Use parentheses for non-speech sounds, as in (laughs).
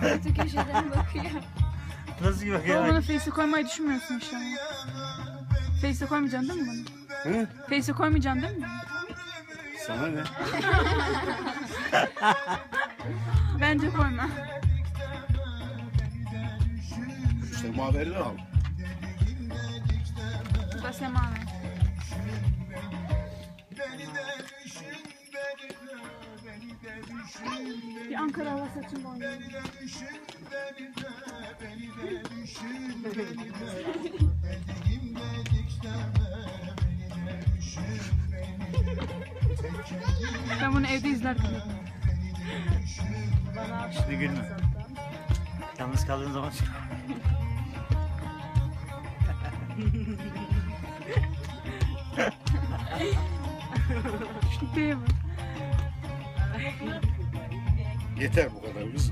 Kötü köşeden bakıyor. Nasıl ki bakıyor? bunu Face'e koymayı düşünmüyorsun inşallah. Face'e koymayacaksın değil mi bunu? Hı? Face'e koymayacaksın değil mi? Sana ne? (laughs) Bence koyma. İşte maveri al. Bu da semaver. Bir Ankara bu oyunu. Ben bunu evde izlerdim. Şimdi gülme. Yalnız kaldığın zaman Değil mi? Yeter bu kadar.